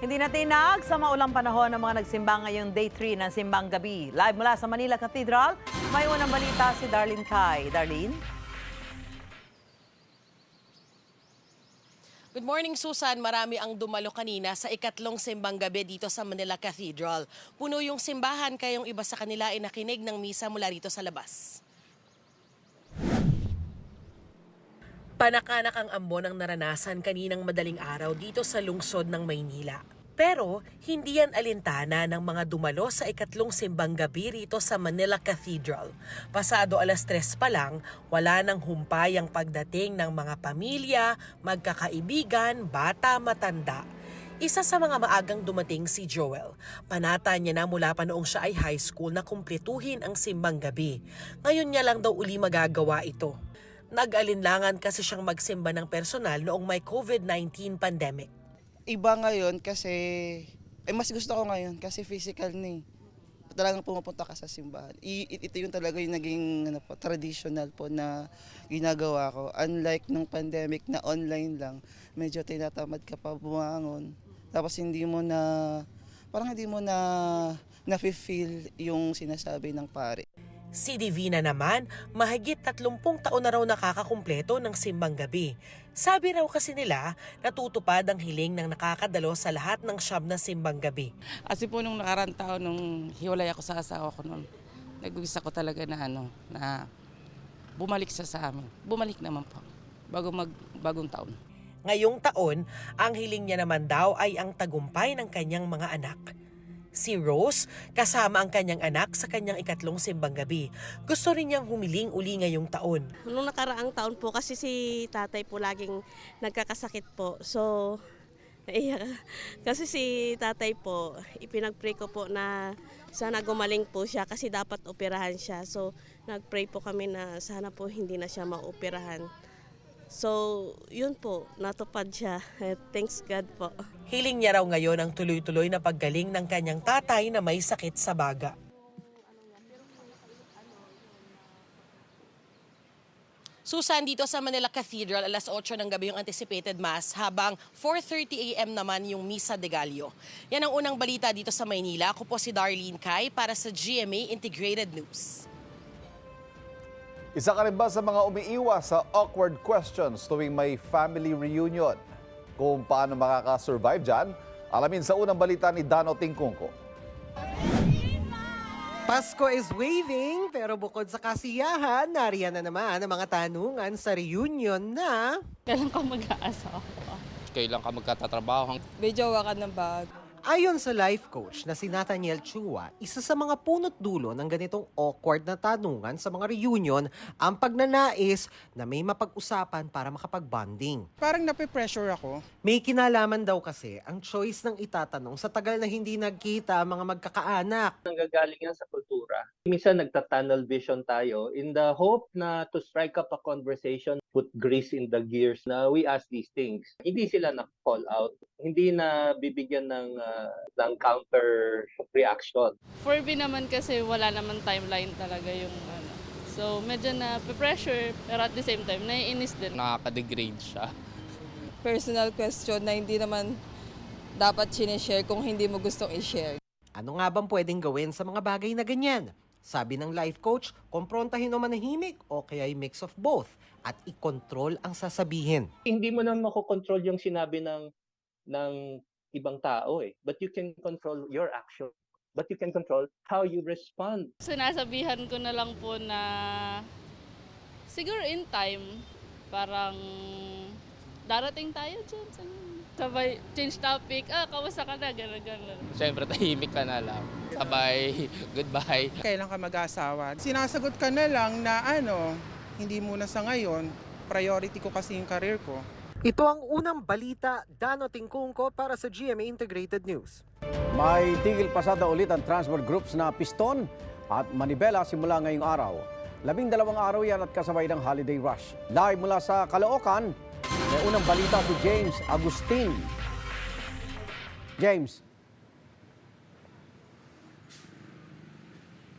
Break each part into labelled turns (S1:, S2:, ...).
S1: Hindi na tinag sa maulang panahon ng mga nagsimba ngayong day 3 ng Simbang Gabi. Live mula sa Manila Cathedral, may unang balita si Darlene Kai. Darlene?
S2: Good morning, Susan. Marami ang dumalo kanina sa ikatlong simbang gabi dito sa Manila Cathedral. Puno yung simbahan kaya yung iba sa kanila ay nakinig ng misa mula rito sa labas. Panakanak ang ambon ang naranasan kaninang madaling araw dito sa lungsod ng Maynila. Pero hindi yan alintana ng mga dumalo sa ikatlong simbang gabi rito sa Manila Cathedral. Pasado alas tres pa lang, wala nang humpay ang pagdating ng mga pamilya, magkakaibigan, bata, matanda. Isa sa mga maagang dumating si Joel. Panata niya na mula pa noong siya ay high school na kumpletuhin ang simbang gabi. Ngayon niya lang daw uli magagawa ito. Nag-alinlangan kasi siyang magsimba ng personal noong may COVID-19 pandemic.
S3: Iba ngayon kasi, eh mas gusto ko ngayon kasi physical ni. Talagang pumupunta ka sa simbahan. I, ito yung talaga yung naging ano po, traditional po na ginagawa ko. Unlike nung pandemic na online lang, medyo tinatamad ka pa bumangon. Tapos hindi mo na, parang hindi mo na na-feel yung sinasabi ng pare.
S2: Si Divina naman, mahigit 30 taon na raw nakakakumpleto ng simbang gabi. Sabi raw kasi nila, natutupad ang hiling ng nakakadalo sa lahat ng siyam na simbang gabi.
S4: Kasi po nung nakarang taon, nung hiwalay ako sa asawa ko noon, nag-wish ako talaga na ano, na bumalik siya sa amin. Bumalik naman po, bago mag, bagong taon.
S2: Ngayong taon, ang hiling niya naman daw ay ang tagumpay ng kanyang mga anak. Si Rose, kasama ang kanyang anak sa kanyang ikatlong simbang gabi. Gusto rin niyang humiling uli ngayong taon.
S5: Nung nakaraang taon po kasi si tatay po laging nagkakasakit po. So, naiyak. Kasi si tatay po, ipinag-pray ko po na sana gumaling po siya kasi dapat operahan siya. So, nag-pray po kami na sana po hindi na siya maoperahan. So, yun po, natupad siya. Thanks God po.
S2: Hiling niya raw ngayon ang tuloy-tuloy na paggaling ng kanyang tatay na may sakit sa baga. Susan, dito sa Manila Cathedral, alas 8 ng gabi yung anticipated mass, habang 4.30 a.m. naman yung Misa de Gallo. Yan ang unang balita dito sa Maynila. Ako po si Darlene Kai para sa GMA Integrated News.
S6: Isa ka rin ba sa mga umiiwas sa awkward questions tuwing may family reunion? Kung paano makakasurvive dyan, alamin sa unang balita ni Dano Tingkungko.
S7: Pasko is waving, pero bukod sa kasiyahan, nariyan na naman ang mga tanungan sa reunion na...
S8: Kailan ka mag-aasawa?
S9: kailan ka magkatatrabaho.
S8: May jowa ka na ba?
S7: Ayon sa life coach na si Nathaniel Chua, isa sa mga punot dulo ng ganitong awkward na tanungan sa mga reunion ang pagnanais na may mapag-usapan para makapag-bonding.
S10: Parang nape-pressure ako.
S7: May kinalaman daw kasi ang choice ng itatanong sa tagal na hindi nagkita ang mga magkakaanak.
S11: nanggagaling yan sa kultura. Minsan nagta-tunnel vision tayo in the hope na to strike up a conversation, put grease in the gears na we ask these things. Hindi sila na-call out, hindi na bibigyan ng, ah, ng counter reaction.
S8: For me naman kasi wala naman timeline talaga yung ano. So medyo na pressure pero at the same time naiinis din.
S9: Nakaka-degrade siya.
S8: Personal question na hindi naman dapat sinishare kung hindi mo gustong i-share.
S7: Ano nga bang pwedeng gawin sa mga bagay na ganyan? Sabi ng life coach, komprontahin o manahimik o kaya ay mix of both at i-control ang sasabihin.
S11: Hindi mo na makokontrol yung sinabi ng, ng ibang tao eh. But you can control your action. But you can control how you respond.
S8: Sinasabihan ko na lang po na siguro in time parang darating tayo dyan. sa- Sabay, change topic. Ah, kamusta ka na? Gano'n, gano'n.
S9: Siyempre, tahimik ka na lang. Sabay, goodbye.
S10: Kailan ka mag-asawa? Sinasagot ka na lang na ano, hindi muna sa ngayon. Priority ko kasi yung career ko.
S7: Ito ang unang balita, Dano Tingkungko para sa GMA Integrated News.
S12: May tigil pasada ulit ang transport groups na Piston at Manibela simula ngayong araw. Labing dalawang araw yan at kasabay ng holiday rush. Live mula sa Caloocan, may unang balita si James Agustin. James.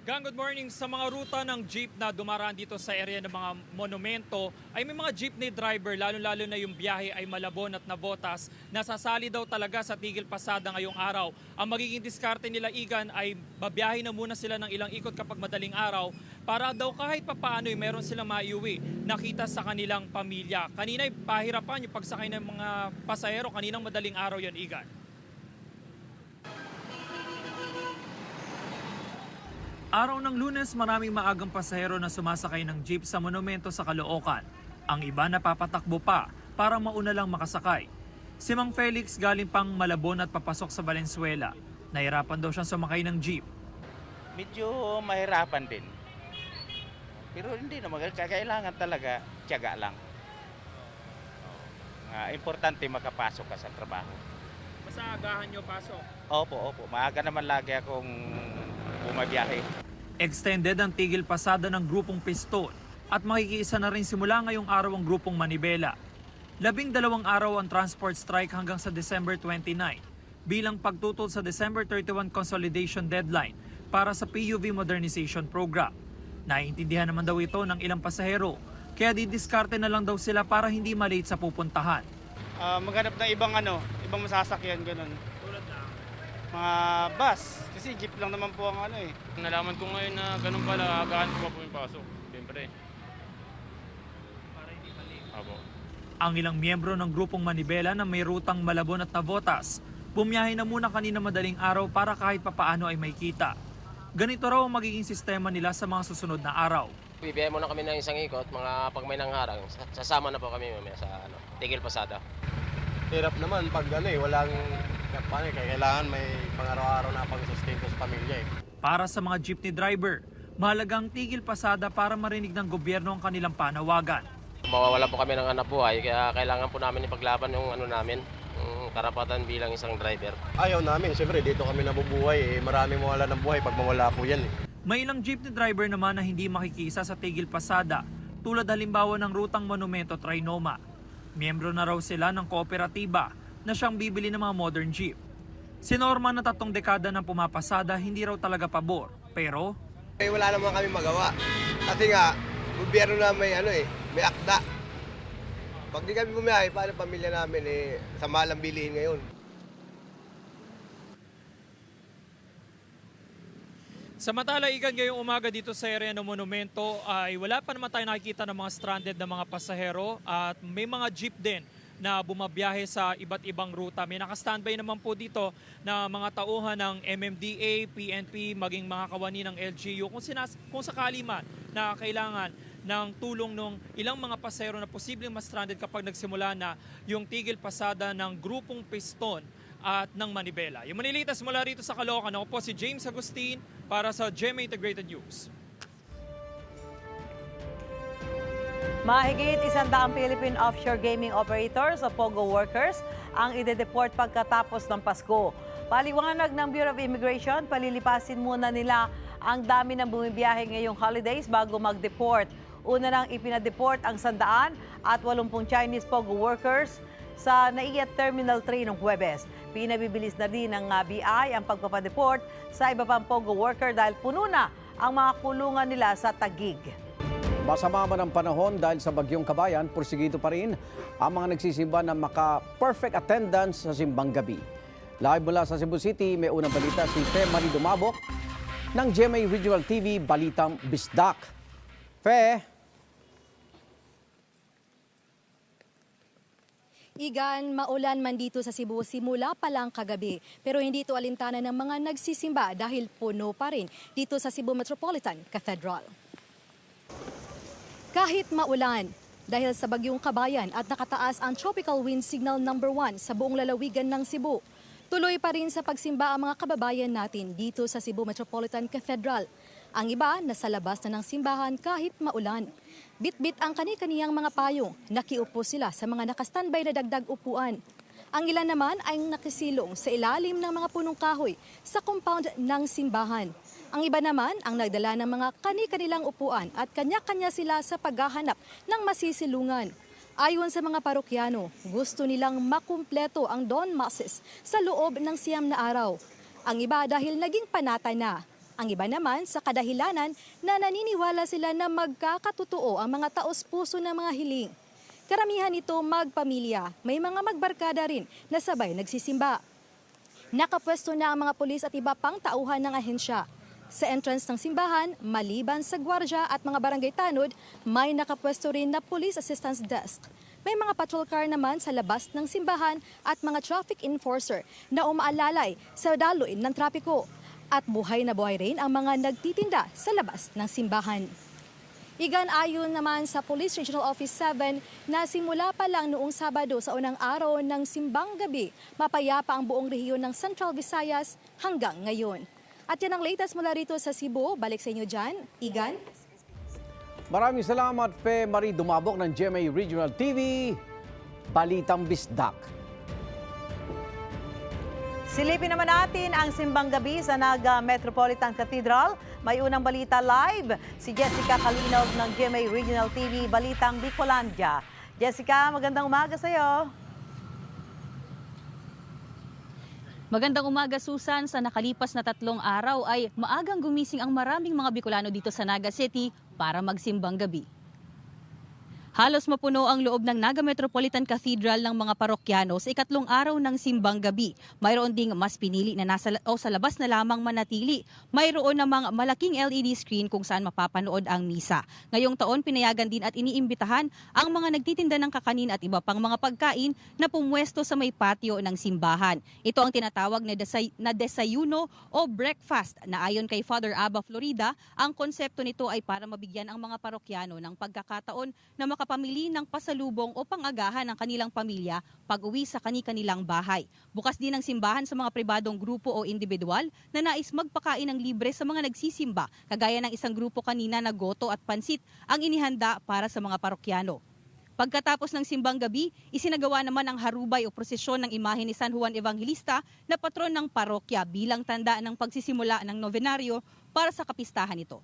S13: Gang, good morning. Sa mga ruta ng jeep na dumaraan dito sa area ng mga monumento, ay may mga jeepney driver, lalo-lalo na yung biyahe ay malabon at nabotas, nasasali daw talaga sa tigil pasada ngayong araw. Ang magiging diskarte nila igan ay babiyahe na muna sila ng ilang ikot kapag madaling araw para daw kahit papaano ay meron silang maiuwi nakita sa kanilang pamilya. Kanina ay pahirapan yung pagsakay ng mga pasahero, kaninang madaling araw yan igan. Araw ng lunes, maraming maagang pasahero na sumasakay ng jeep sa monumento sa Caloocan. Ang iba napapatakbo pa para mauna lang makasakay. Si Mang Felix galing pang Malabon at papasok sa Valenzuela. Nahirapan daw siyang sumakay ng jeep.
S14: medyo mahirapan din. Pero hindi naman, kailangan talaga tiyaga lang. Ah, importante makapasok ka sa trabaho.
S13: Basta agahan nyo pasok.
S14: Opo, opo. Maaga naman lagi akong bumabiyahe.
S13: Extended ang tigil pasada ng grupong Piston at makikiisa na rin simula ngayong araw ang grupong Manibela. Labing dalawang araw ang transport strike hanggang sa December 29 bilang pagtutol sa December 31 consolidation deadline para sa PUV modernization program. Naiintindihan naman daw ito ng ilang pasahero kaya didiskarte na lang daw sila para hindi malate sa pupuntahan.
S15: Ah, maghanap ng ibang ano, ibang masasakyan ganun.
S13: Tulad na,
S15: Mga bus kasi jeep lang naman po ang ano eh.
S9: Nalaman ko ngayon na ganun pala, agahan ko pa po yung pasok. Siyempre.
S13: para hindi malate.
S9: Apo.
S13: Ang ilang miyembro ng grupong Manibela na may rutang Malabon at Navotas, bumiyahe na muna kanina madaling araw para kahit papaano ay may kita. Ganito raw ang magiging sistema nila sa mga susunod na araw.
S9: Bibiyay muna kami ng isang ikot, mga pag may nangharang, sasama na po kami mamaya sa ano, tigil pasada.
S16: Hirap naman pag ano eh, walang paano eh, kailangan may pang-araw-araw na pang-sustento sa pamilya eh.
S13: Para sa mga jeepney driver, mahalagang tigil pasada para marinig ng gobyerno ang kanilang panawagan.
S9: Mawawala po kami ng anak buhay, kaya kailangan po namin ipaglaban yung ano namin, yung karapatan bilang isang driver.
S16: Ayaw namin, siyempre dito kami nabubuhay eh. Maraming mawala ng buhay pag mawala po yan eh.
S13: May ilang jeepney driver naman na hindi makikisa sa tigil pasada tulad halimbawa ng rutang Monumento Trinoma. Miyembro na raw sila ng kooperatiba na siyang bibili ng mga modern jeep. Si Norman na tatlong dekada ng pumapasada hindi raw talaga pabor. Pero
S16: Eh, wala naman kami magawa. Kasi nga, gobyerno na may ano eh, may akda. Pag di kami bumiyahe, paano pamilya namin eh, sa mahal ang bilihin ngayon.
S13: Samantala, igan ngayong umaga dito sa area ng monumento ay wala pa naman tayo nakikita ng mga stranded na mga pasahero at may mga jeep din na bumabiyahe sa iba't ibang ruta. May naka-standby naman po dito na mga tauhan ng MMDA, PNP, maging mga kawani ng LGU kung, sinas- kung sakali man na kailangan ng tulong ng ilang mga pasahero na posibleng ma-stranded kapag nagsimula na yung tigil pasada ng grupong Piston at ng Manibela. Yung manilitas mula rito sa Caloocan, ako po si James Agustin para sa GMA Integrated News.
S1: Mahigit isandaang Philippine offshore gaming operators o POGO workers ang ide-deport pagkatapos ng Pasko. Paliwanag ng Bureau of Immigration, palilipasin muna nila ang dami ng bumibiyahe ngayong holidays bago mag-deport. Una nang ipinadeport ang sandaan at 80 Chinese POGO workers sa NAIA Terminal 3 noong Huwebes. Pinabibilis na din ng ah, BI ang pagpapadeport sa iba pang POGO worker dahil puno na ang mga kulungan nila sa Tagig.
S12: Masama man ang panahon dahil sa bagyong kabayan, porsigido pa rin ang mga nagsisimba na maka-perfect attendance sa simbang gabi. Live mula sa Cebu City, may unang balita si Fe Marie Dumabok ng GMA Regional TV Balitang Bisdak. Fe,
S17: Igan, maulan man dito sa Cebu simula pa lang kagabi. Pero hindi ito alintana ng mga nagsisimba dahil puno pa rin dito sa Cebu Metropolitan Cathedral. Kahit maulan, dahil sa bagyong kabayan at nakataas ang tropical wind signal number 1 sa buong lalawigan ng Cebu, tuloy pa rin sa pagsimba ang mga kababayan natin dito sa Cebu Metropolitan Cathedral. Ang iba nasa labas na ng simbahan kahit maulan. Bitbit ang kani-kaniyang mga payong, nakiupo sila sa mga nakastandby na dagdag upuan. Ang ilan naman ay nakisilong sa ilalim ng mga punong kahoy sa compound ng simbahan. Ang iba naman ang nagdala ng mga kani-kanilang upuan at kanya-kanya sila sa paghahanap ng masisilungan. Ayon sa mga parokyano, gusto nilang makumpleto ang Dawn Masses sa loob ng siyam na araw. Ang iba dahil naging panatay na Ang iba naman sa kadahilanan na naniniwala sila na magkakatotoo ang mga taos-puso ng mga hiling. Karamihan ito magpamilya, may mga magbarkada rin na sabay nagsisimba. Nakapwesto na ang mga pulis at iba pang tauhan ng ahensya. Sa entrance ng simbahan, maliban sa gwardya at mga barangay tanod, may nakapwesto rin na police assistance desk. May mga patrol car naman sa labas ng simbahan at mga traffic enforcer na umaalalay sa daloy ng trapiko. At buhay na buhay rin ang mga nagtitinda sa labas ng simbahan. Igan ayon naman sa Police Regional Office 7 na simula pa lang noong Sabado sa unang araw ng simbang gabi, mapayapa ang buong rehiyon ng Central Visayas hanggang ngayon. At yan ang latest mula rito sa Cebu. Balik sa inyo dyan, Igan.
S12: Maraming salamat, Fe Marie Dumabok ng GMA Regional TV. Balitang Bisdak.
S1: Silipin naman natin ang simbang gabi sa Naga Metropolitan Cathedral. May unang balita live si Jessica Kalinog ng GMA Regional TV, Balitang Bicolandia. Jessica, magandang umaga sa iyo.
S18: Magandang umaga Susan, sa nakalipas na tatlong araw ay maagang gumising ang maraming mga Bicolano dito sa Naga City para magsimbang gabi. Halos mapuno ang loob ng Naga Metropolitan Cathedral ng mga parokyano sa ikatlong araw ng simbang gabi. Mayroon ding mas pinili na nasa o sa labas na lamang manatili. Mayroon namang malaking LED screen kung saan mapapanood ang misa. Ngayong taon pinayagan din at iniimbitahan ang mga nagtitinda ng kakanin at iba pang mga pagkain na pumwesto sa may patio ng simbahan. Ito ang tinatawag na, desay, na desayuno o breakfast na ayon kay Father Abba Florida, ang konsepto nito ay para mabigyan ang mga parokyano ng pagkakataon na makapamili ng pasalubong o pangagahan ng kanilang pamilya pag uwi sa kani-kanilang bahay. Bukas din ang simbahan sa mga pribadong grupo o individual na nais magpakain ng libre sa mga nagsisimba, kagaya ng isang grupo kanina na goto at pansit ang inihanda para sa mga parokyano. Pagkatapos ng simbang gabi, isinagawa naman ang harubay o prosesyon ng imahe ni San Juan Evangelista na patron ng parokya bilang tanda ng pagsisimula ng novenaryo para sa kapistahan ito.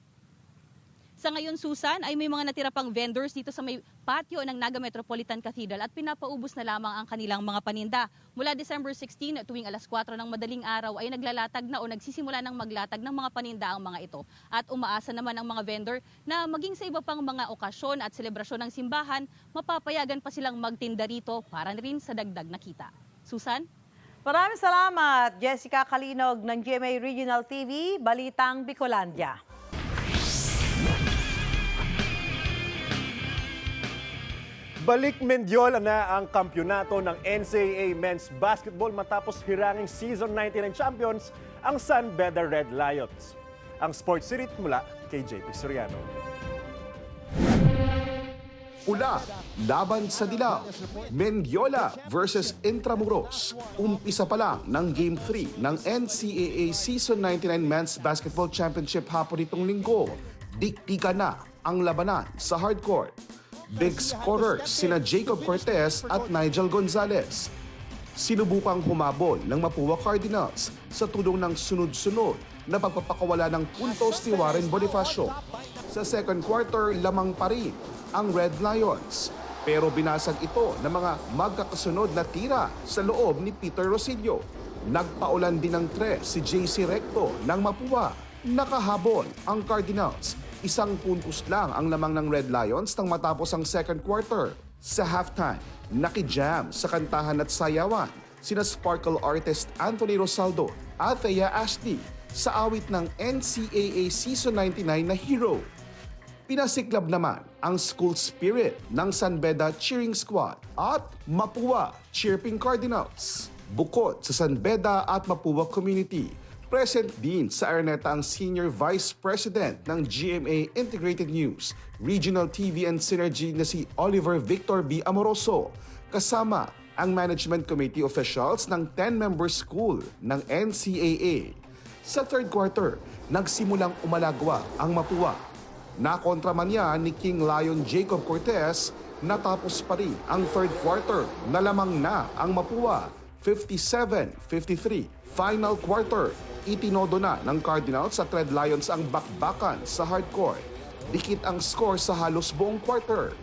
S18: Sa ngayon, Susan, ay may mga natira pang vendors dito sa may patio ng Naga Metropolitan Cathedral at pinapaubos na lamang ang kanilang mga paninda. Mula December 16 tuwing alas 4 ng madaling araw ay naglalatag na o nagsisimula ng maglatag ng mga paninda ang mga ito. At umaasa naman ang mga vendor na maging sa iba pang mga okasyon at selebrasyon ng simbahan, mapapayagan pa silang magtinda rito para rin sa dagdag na kita. Susan?
S1: Maraming salamat, Jessica Kalinog ng GMA Regional TV, Balitang Bicolandia.
S19: Balik Mendiola na ang kampyonato ng NCAA Men's Basketball matapos hiranging Season 99 champions ang San Beda Red Lions. Ang Sports Series mula kay JP Soriano.
S20: Ula, laban sa dilaw. Mendiola versus Intramuros. Umpisa pa lang ng Game 3 ng NCAA Season 99 Men's Basketball Championship hapon itong linggo. Diktika na ang labanan sa hardcourt. Big scorers sina Jacob Cortez at Nigel Gonzalez. Sinubukang humabol ng Mapua Cardinals sa tulong ng sunod-sunod na pagpapakawala ng puntos ni Warren Bonifacio. Sa second quarter, lamang pa rin ang Red Lions. Pero binasag ito ng mga magkakasunod na tira sa loob ni Peter Rosillo. Nagpaulan din ng tres si JC Recto ng Mapua. Nakahabol ang Cardinals. Isang puntos lang ang lamang ng Red Lions nang matapos ang second quarter. Sa halftime, nakijam sa kantahan at sayawan sina sparkle artist Anthony Rosaldo at Thea Ashley sa awit ng NCAA Season 99 na Hero. Pinasiklab naman ang school spirit ng San Beda Cheering Squad at Mapua Chirping Cardinals. Bukod sa San Beda at Mapua Community, present din sa Araneta ang Senior Vice President ng GMA Integrated News, Regional TV and Synergy na si Oliver Victor B. Amoroso, kasama ang Management Committee officials ng 10-member school ng NCAA. Sa third quarter, nagsimulang umalagwa ang Mapua Nakontra man yan ni King Lion Jacob Cortez, natapos pa rin ang third quarter na lamang na ang Mapua 57-53. Final quarter, itinodo na ng Cardinals at Red Lions ang bakbakan sa hardcourt. Dikit ang score sa halos buong quarter.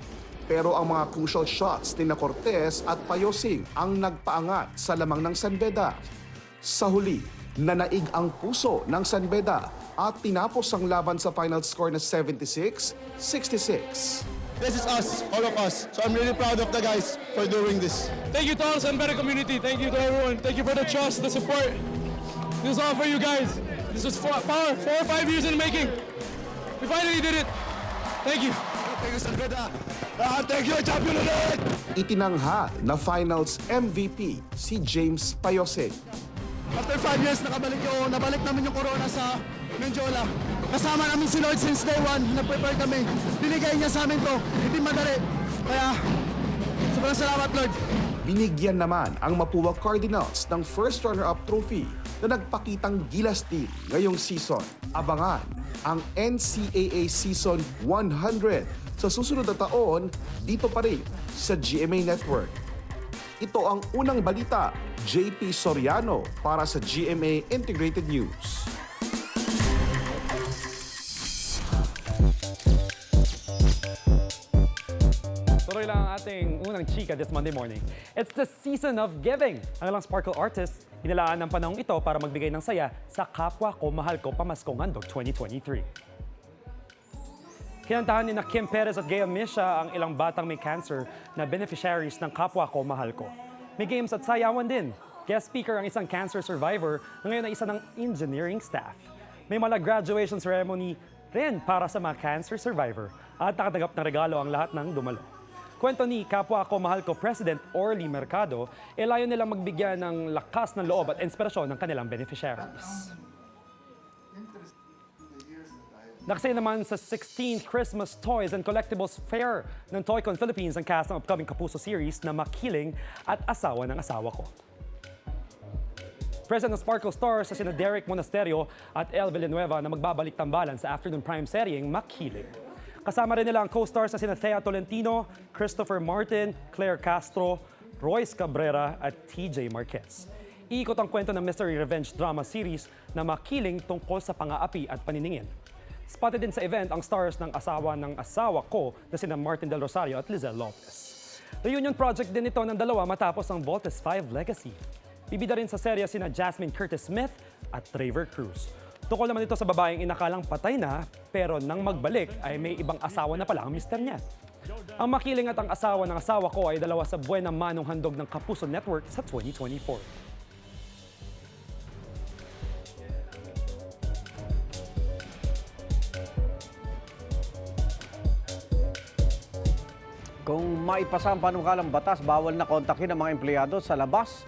S20: Pero ang mga crucial shots ni na Cortez at Payosing ang nagpaangat sa lamang ng San Beda. Sa huli, Nanaig ang puso ng San Beda at tinapos ang laban sa final score na 76-66.
S21: This is us, all of us. So I'm really proud of the guys for doing this. Thank you to all San Beda community. Thank you to everyone. Thank you for the trust, the support. This is all for you guys. This was four, four, four or five years in the making. We finally did it. Thank you. Thank you, San Beda. Ah, thank you, champion ulit!
S20: Itinangha na finals MVP si James Payosig.
S21: After five years, nakabalik yung, nabalik namin yung corona sa Mendiola. Kasama namin si Lord since day one. Nag-prepare kami. Binigay niya sa amin to. Hindi madali. Kaya, sobrang salamat, Lord.
S20: Binigyan naman ang Mapua Cardinals ng first runner-up trophy na nagpakitang gilas din ngayong season. Abangan ang NCAA Season 100 sa susunod na taon dito pa rin sa GMA Network. Ito ang unang balita, JP Soriano para sa GMA Integrated News.
S22: Chika this Monday morning. It's the season of giving. Ang ilang sparkle artists, hinalaan ng panahong ito para magbigay ng saya sa kapwa ko, mahal ko, pamaskong handog 2023. Kinantahan ni na Kim Perez at Gaya Misha ang ilang batang may cancer na beneficiaries ng kapwa ko, mahal ko. May games at sayawan din. Guest speaker ang isang cancer survivor na ngayon ay isa ng engineering staff. May mala graduation ceremony rin para sa mga cancer survivor at nakatanggap ng regalo ang lahat ng dumalo. Kwento ni kapwa ko mahal ko President Orly Mercado, e layo nilang magbigyan ng lakas ng loob at inspirasyon ng kanilang beneficiaries. Nakasaya naman sa 16th Christmas Toys and Collectibles Fair ng Toycon Philippines ang cast ng upcoming Kapuso series na Makiling at Asawa ng Asawa Ko. Present ng Sparkle Stars sa sina Derek Monasterio at El Villanueva na magbabalik tambalan sa afternoon prime seryeng Makiling. Kasama rin nila ang co-stars na sina Thea Tolentino, Christopher Martin, Claire Castro, Royce Cabrera at TJ Marquez. Iikot ang kwento ng mystery revenge drama series na makiling tungkol sa pang-aapi at paniningil. Spotted din sa event ang stars ng asawa ng asawa ko na sina Martin Del Rosario at Lizelle Lopez. Reunion project din ito ng dalawa matapos ang Voltes 5 Legacy. Bibida rin sa serya sina Jasmine Curtis Smith at Trevor Cruz. Tukol naman ito sa babaeng inakalang patay na pero nang magbalik ay may ibang asawa na pala ang mister niya. Ang makiling at ang asawa ng asawa ko ay dalawa sa buwan ng manong handog ng Kapuso Network sa 2024.
S12: Kung maipasa ang panukalang batas, bawal na kontakin ang mga empleyado sa labas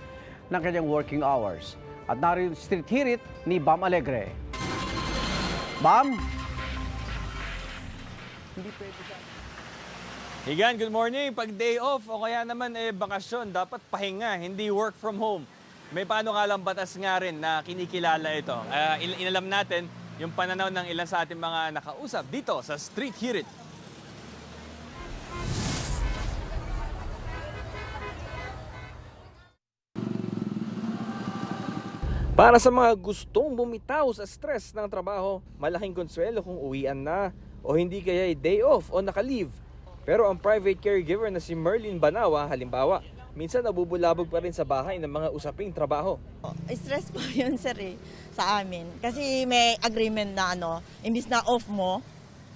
S12: ng kanyang working hours. At narin street hirit ni Bam Alegre. Bam? Hindi pwede sa...
S23: Higan, good morning. Pag day off o kaya naman eh bakasyon, dapat pahinga, hindi work from home. May paano nga lang batas nga rin na kinikilala ito. Uh, inalam natin yung pananaw ng ilan sa ating mga nakausap dito sa Street Hirit. Para sa mga gustong bumitaw sa stress ng trabaho, malaking konsuelo kung uwian na o hindi kaya day off o naka-leave. Pero ang private caregiver na si Merlin Banawa, halimbawa, minsan nabubulabog pa rin sa bahay ng mga usaping trabaho.
S24: Stress po yun, sir, eh, sa amin. Kasi may agreement na ano, imbis na off mo,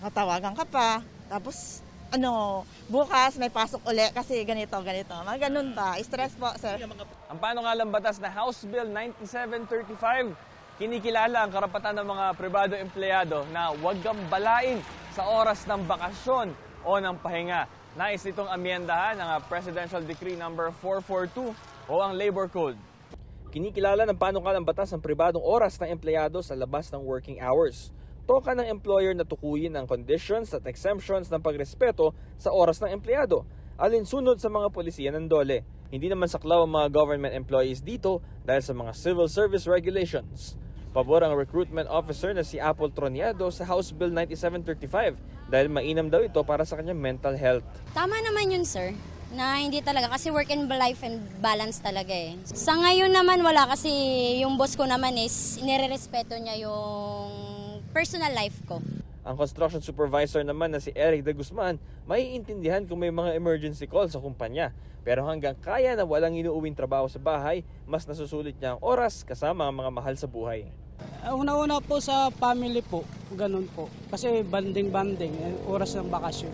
S24: natawagan ka pa, tapos ano, bukas may pasok uli kasi ganito, ganito. Mga ganun ba? Stress po, sir.
S23: Ang paano nga lang batas na House Bill 9735, kinikilala ang karapatan ng mga pribado empleyado na huwag gambalain sa oras ng bakasyon o ng pahinga. Nais itong amyendahan ng Presidential Decree number 442 o ang Labor Code. Kinikilala ng panukalang batas ang pribadong oras ng empleyado sa labas ng working hours. Toka ng employer na tukuyin ang conditions at exemptions ng pagrespeto sa oras ng empleyado, alinsunod sa mga polisiya ng dole. Hindi naman saklaw ang mga government employees dito dahil sa mga civil service regulations. Pabor ang recruitment officer na si Apple Troniado sa House Bill 9735 dahil mainam daw ito para sa kanyang mental health.
S25: Tama naman yun, sir. Na hindi talaga kasi work and life and balance talaga eh. Sa ngayon naman wala kasi yung boss ko naman is inirerespeto niya yung personal life ko.
S23: Ang construction supervisor naman na si Eric de Guzman, maiintindihan kung may mga emergency call sa kumpanya. Pero hanggang kaya na walang inuuwing trabaho sa bahay, mas nasusulit niya ang oras kasama ang mga mahal sa buhay.
S26: Uh, Una-una po sa family po, ganun po. Kasi banding-banding, eh, oras ng bakasyon.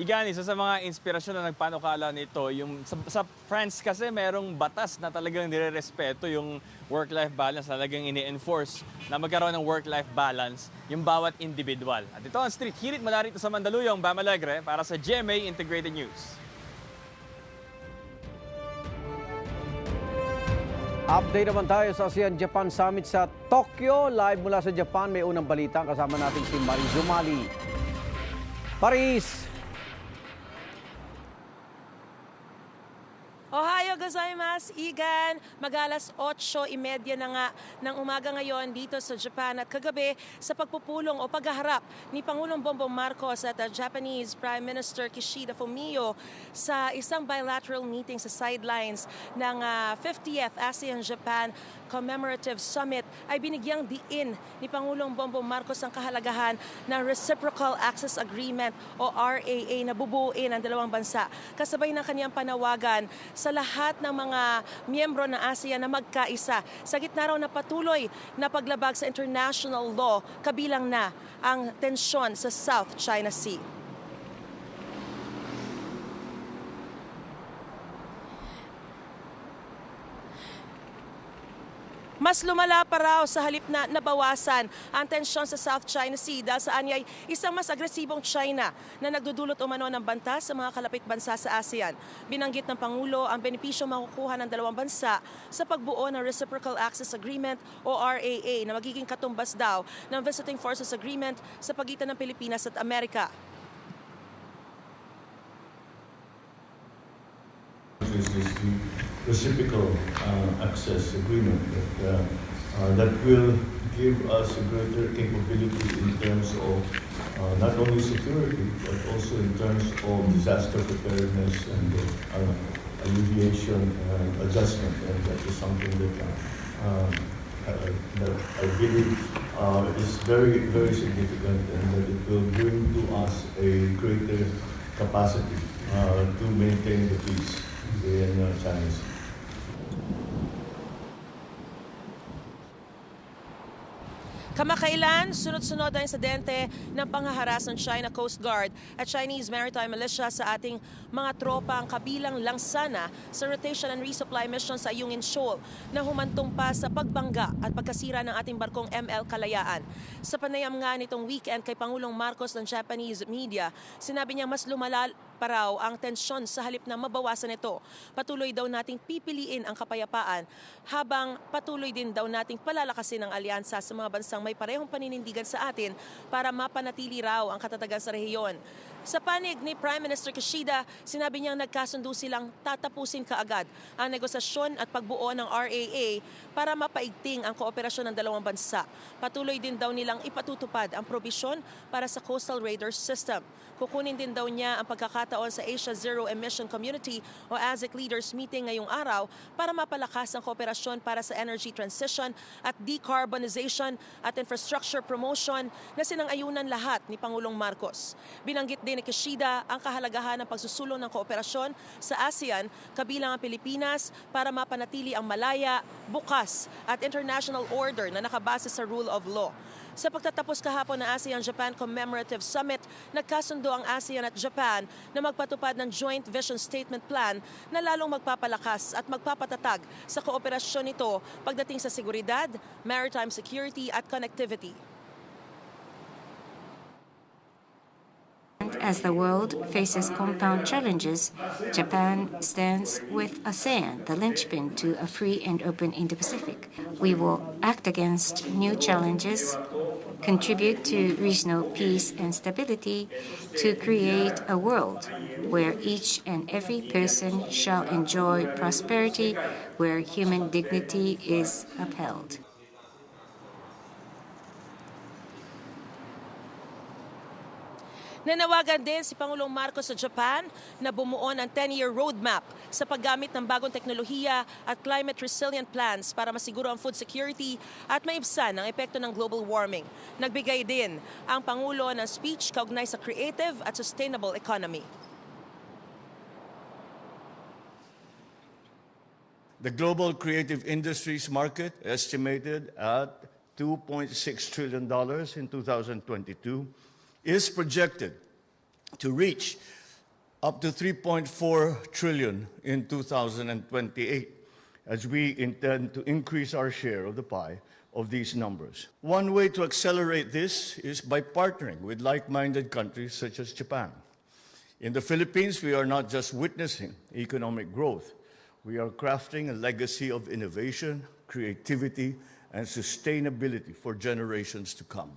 S23: Igan, isa sa mga inspirasyon na nagpanukala nito, yung sa, sa France kasi merong batas na talagang nire-respeto yung work-life balance, talagang ini-enforce na magkaroon ng work-life balance yung bawat individual. At ito ang street hirit mula rito sa Mandaluyong, Bam Alegre, para sa GMA Integrated News.
S12: Update naman tayo sa ASEAN-Japan Summit sa Tokyo. Live mula sa Japan, may unang balita. Kasama natin si Marie Zumali. Paris!
S27: Igan. Magalas 8.30 na nga ng umaga ngayon dito sa Japan at kagabi sa pagpupulong o paghaharap ni Pangulong Bongbong Marcos at uh, Japanese Prime Minister Kishida Fumio sa isang bilateral meeting sa sidelines ng uh, 50th ASEAN-Japan Commemorative Summit ay binigyang diin ni Pangulong Bongbong Marcos ang kahalagahan ng Reciprocal Access Agreement o RAA na bubuuin ang dalawang bansa. Kasabay ng kaniyang panawagan sa lahat ng mga miyembro ng ASEAN na magkaisa sa gitna raw na patuloy na paglabag sa international law kabilang na ang tensyon sa South China Sea. Mas lumala pa raw sa halip na nabawasan ang tensyon sa South China Sea dahil saan ay isang mas agresibong China na nagdudulot umano ng banta sa mga kalapit bansa sa ASEAN. Binanggit ng Pangulo ang benepisyo makukuha ng dalawang bansa sa pagbuo ng Reciprocal Access Agreement o RAA na magiging katumbas daw ng Visiting Forces Agreement sa pagitan ng Pilipinas at Amerika.
S28: this the reciprocal uh, access agreement that, uh, uh, that will give us a greater capability in terms of uh, not only security, but also in terms of disaster preparedness and uh, alleviation and adjustment. And that is something that, uh, uh, that I believe uh, is very, very significant and that it will bring to us a greater capacity uh, to maintain the peace in uh, China
S27: Kamakailan, sunod-sunod ang insidente ng panghaharas ng China Coast Guard at Chinese Maritime Militia sa ating mga tropa ang kabilang langsana sa rotation and resupply mission sa Ayungin Shoal na humantong pa sa pagbangga at pagkasira ng ating barkong ML Kalayaan. Sa panayam nga nitong weekend kay Pangulong Marcos ng Japanese media, sinabi niya mas lumala pa raw ang tensyon sa halip na mabawasan ito. Patuloy daw nating pipiliin ang kapayapaan habang patuloy din daw nating palalakasin ang alyansa sa mga bansang may parehong paninindigan sa atin para mapanatili raw ang katatagan sa rehiyon. Sa panig ni Prime Minister Kishida, sinabi niyang nagkasundo silang tatapusin kaagad ang negosasyon at pagbuo ng RAA para mapaigting ang kooperasyon ng dalawang bansa. Patuloy din daw nilang ipatutupad ang probisyon para sa Coastal Radar System. Kukunin din daw niya ang pagkakataon sa Asia Zero Emission Community o ASEC Leaders Meeting ngayong araw para mapalakas ang kooperasyon para sa energy transition at decarbonization at infrastructure promotion na sinang-ayunan lahat ni Pangulong Marcos. Binanggit din ni Kishida ang kahalagahan ng pagsusulong ng kooperasyon sa ASEAN kabilang ang Pilipinas para mapanatili ang malaya, bukas at international order na nakabase sa rule of law. Sa pagtatapos kahapon ng ASEAN-Japan Commemorative Summit, nagkasundo ang ASEAN at Japan na magpatupad ng Joint Vision Statement Plan na lalong magpapalakas at magpapatatag sa kooperasyon nito pagdating sa seguridad, maritime security at connectivity.
S29: As the world faces compound challenges, Japan stands with ASEAN, the linchpin to a free and open Indo-Pacific. We will act against new challenges, contribute to regional peace and stability, to create a world where each and every person shall enjoy prosperity, where human dignity is upheld.
S27: Nanawagan din si Pangulong Marcos sa Japan na bumuo ng 10-year roadmap sa paggamit ng bagong teknolohiya at climate resilient plans para masiguro ang food security at maibsan ang epekto ng global warming. Nagbigay din ang Pangulo ng speech kaugnay sa creative at sustainable economy.
S28: The global creative industries market estimated at $2.6 trillion in 2022 is projected to reach up to 3.4 trillion in 2028 as we intend to increase our share of the pie of these numbers. One way to accelerate this is by partnering with like-minded countries such as Japan. In the Philippines, we are not just witnessing economic growth, we are crafting a legacy of innovation, creativity, and sustainability for generations to come.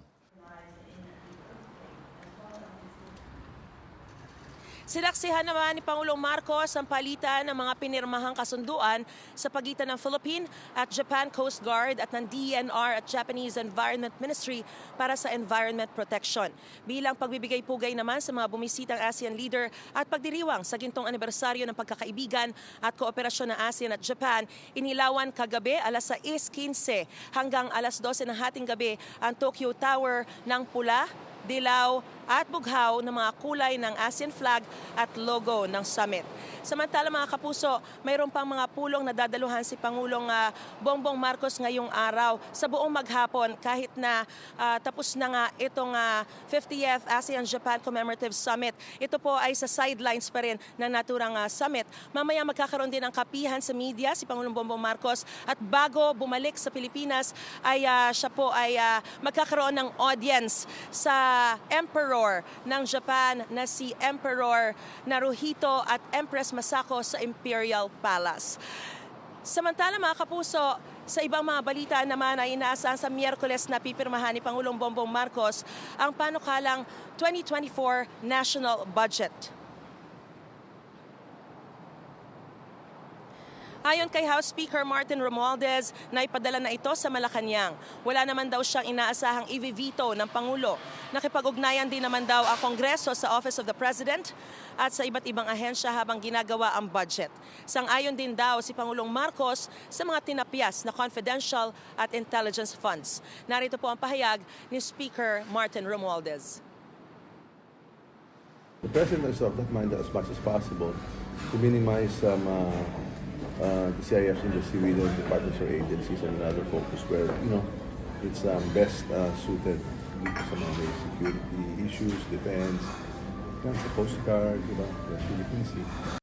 S27: Sinaksihan naman ni Pangulong Marcos ang palitan ng mga pinirmahang kasunduan sa pagitan ng Philippine at Japan Coast Guard at ng DENR at Japanese Environment Ministry para sa environment protection. Bilang pagbibigay pugay naman sa mga bumisitang ASEAN leader at pagdiriwang sa gintong anibersaryo ng pagkakaibigan at kooperasyon ng ASEAN at Japan, inilawan kagabi alas 6.15 hanggang alas 12 ng hating gabi ang Tokyo Tower ng pula, dilaw at bughaw ng mga kulay ng ASEAN flag at logo ng summit. Samantala mga kapuso, mayroon pang mga pulong na dadaluhan si Pangulong ah, Bongbong Marcos ngayong araw sa buong maghapon kahit na ah, tapos na nga itong ah, 50th ASEAN-Japan Commemorative Summit. Ito po ay sa sidelines pa rin ng naturang ah, summit. Mamaya magkakaroon din ng kapihan sa media si Pangulong Bongbong Marcos at bago bumalik sa Pilipinas ay ah, siya po ay ah, magkakaroon ng audience sa Emperor ng Japan na si Emperor Naruhito at Empress Masako sa Imperial Palace. Samantala mga kapuso, sa ibang mga balita naman ay inaasahan sa Miyerkules na pipirmahan ni Pangulong Bongbong Marcos ang panukalang 2024 National Budget. Ayon kay House Speaker Martin Romualdez, naipadala na ito sa Malacanang. Wala naman daw siyang inaasahang i-veto ng Pangulo. Nakipag-ugnayan din naman daw ang Kongreso sa Office of the President at sa iba't ibang ahensya habang ginagawa ang budget. Sang-ayon din daw si Pangulong Marcos sa mga tinapyas na confidential at intelligence funds. Narito po ang pahayag ni Speaker Martin Romualdez.
S30: The President is of that mind as much as possible to minimize um, uh, uh, the CIF's industry within departments or agencies and other focus where, you know, it's um, best uh, suited dito sa mga may security issues, defense, yan, sa Coast Guard, di ba, the Philippine Sea.